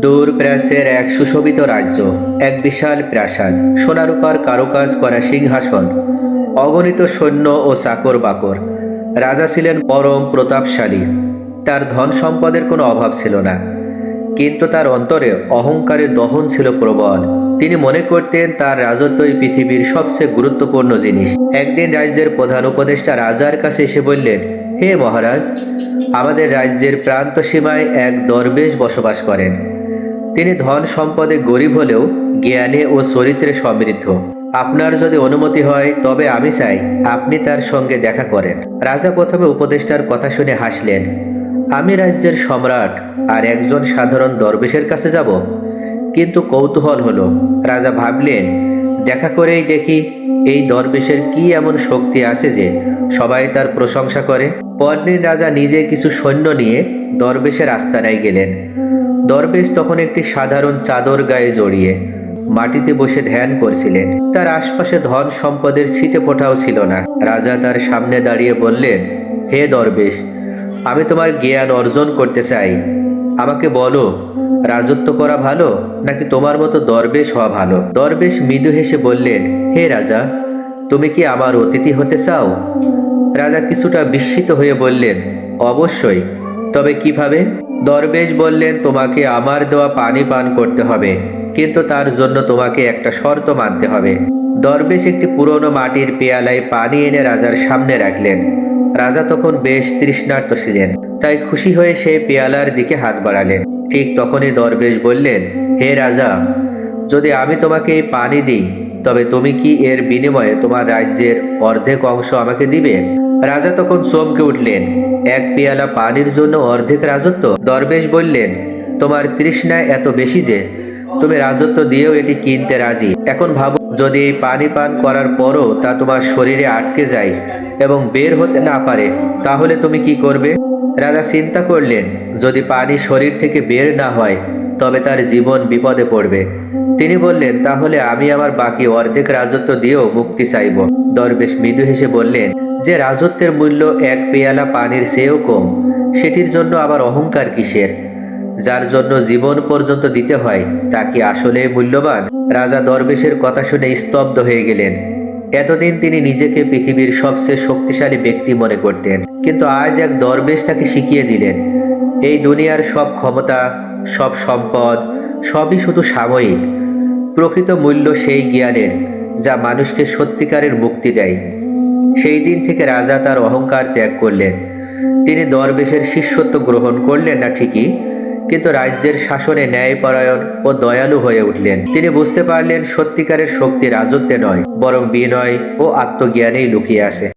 দূর প্রাসের এক সুশোভিত রাজ্য, এক বিশাল প্রাসাদ, সোনারূপার কারুকাজ করা সিংহাসন, অগণিত সৈন্য ও চাকর বাকর। রাজা ছিলেন পরম প্রতাপশালী। তার ধন সম্পদের কোনো অভাব ছিল না। কিন্তু তার অন্তরে অহংকারের দহন ছিল প্রবল। তিনি মনে করতেন তার রাজত্বই পৃথিবীর সবচেয়ে গুরুত্বপূর্ণ জিনিস। একদিন রাজ্যের প্রধান উপদেষ্টা রাজার কাছে এসে বললেন, হে মহারাজ, আমাদের রাজ্যের প্রান্ত সীমায় এক দরবেশ বসবাস করেন। তিনি ধন সম্পদে গরিব হলেও জ্ঞানে ও চরিত্রে সমৃদ্ধ। আপনার যদি অনুমতি হয়, তবে আমি চাই আপনি তার সঙ্গে দেখা করেন। রাজা প্রথমে উপদেষ্টার কথা শুনে হাসলেন, আমি রাজ্যের সম্রাট আর একজন সাধারণ দরবেশের কাছে যাব? কিন্তু কৌতূহল হলো। রাজা ভাবলেন, দেখা করেই দেখি এই দরবেশের কি এমন শক্তি আছে যে সবাই তার প্রশংসা করে? পরদিন রাজা নিজে কিছু সৈন্য নিয়ে দরবেশের আস্তানায় গেলেন। দরবেশ তখন একটি সাধারণ চাদর গায়ে জড়িয়ে মাটিতে বসে ধ্যান করছিলেন। তার আশপাশে ধন সম্পদের ছিটে ফোটাও ছিল না। রাজা তার সামনে দাঁড়িয়ে বললেন, হে দরবেশ, আমি তোমার জ্ঞান অর্জন করতে চাই। আমাকে বলো, রাজত্ব করা ভালো নাকি তোমার মতো দরবেশ হওয়া ভালো? দরবেশ মৃদু হেসে বললেন, হে রাজা, তুমি কি আমার অতিথি হতে চাও? রাজা কিছুটা বিস্মিত হয়ে বললেন, অবশ্যই। তবে কীভাবে? দরবেশ বললেন, তোমাকে আমার দেওয়া পানি পান করতে হবে, কিন্তু তার জন্য তোমাকে একটা শর্ত মানতে হবে। দরবেশ একটি পুরনো মাটির পেয়ালায় পানি এনে রাজার সামনে রাখলেন। রাজা তখন বেশ তৃষ্ণার্ত ছিলেন, তাই খুশি হয়ে সেই পেয়ালার দিকে হাত বাড়ালেন। ঠিক তখনই দরবেশ বললেন, হে রাজা, যদি আমি তোমাকে এই পানি দিই, তবে তুমি কি এর বিনিময়ে তোমার রাজ্যের অর্ধেক অংশ আমাকে দিবে? রাজা তখন চমকে উঠলেন। এক পেয়ালা পানির জন্য অর্ধেক রাজত্ব? দরবেশ বললেন, তোমার তৃষ্ণা এত বেশি যে, তুমি রাজত্ব দিয়েও এটি কিনতে রাজি। এখন ভাবো, যদি এই পানি পান করার পরও তা তোমার শরীরে আটকে যায় এবং বের হতে না পারে, তাহলে তুমি কি করবে? রাজা চিন্তা করলেন, যদি পানি শরীর থেকে বের না হয়, তবে তার জীবন বিপদে পড়বে। তিনি বললেন, তাহলে আমি আমার বাকি অর্ধেক রাজত্ব দিয়েও মুক্তি চাইব। দরবেশ মৃদু হেসে বললেন যে রাজত্বের মূল্য এক পেয়ালা পানির চেয়েও কম, সেটির জন্য আবার অহংকার কিসের? যার জন্য জীবন পর্যন্ত দিতে হয়, তা কি আসলে মূল্যবান? রাজা দরবেশের কথা শুনে স্তব্ধ হয়ে গেলেন। এতদিন তিনি নিজেকে পৃথিবীর সবচেয়ে শক্তিশালী ব্যক্তি মনে করতেন, কিন্তু আজ এক দরবেশ তাকে শিখিয়ে দিলেন, এই দুনিয়ার সব ক্ষমতা, সব সম্পদ, সবই শুধু সাময়িক। প্রকৃত মূল্য সেই জ্ঞানের, যা মানুষকে সত্যিকারের মুক্তি দেয়। সেই দিন থেকে রাজা তার অহংকার ত্যাগ করলেন। তিনি দরবেশের শিষ্যত্ব গ্রহণ করলেন না ঠিকই, কিন্তু রাজ্যের শাসনে ন্যায়পরায়ণ ও দয়ালু হয়ে উঠলেন। তিনি বুঝতে পারলেন সত্যিকারের শক্তি রাজত্বে নয়, বরং বিনয় ও আত্মজ্ঞানেই লুকিয়ে আছে।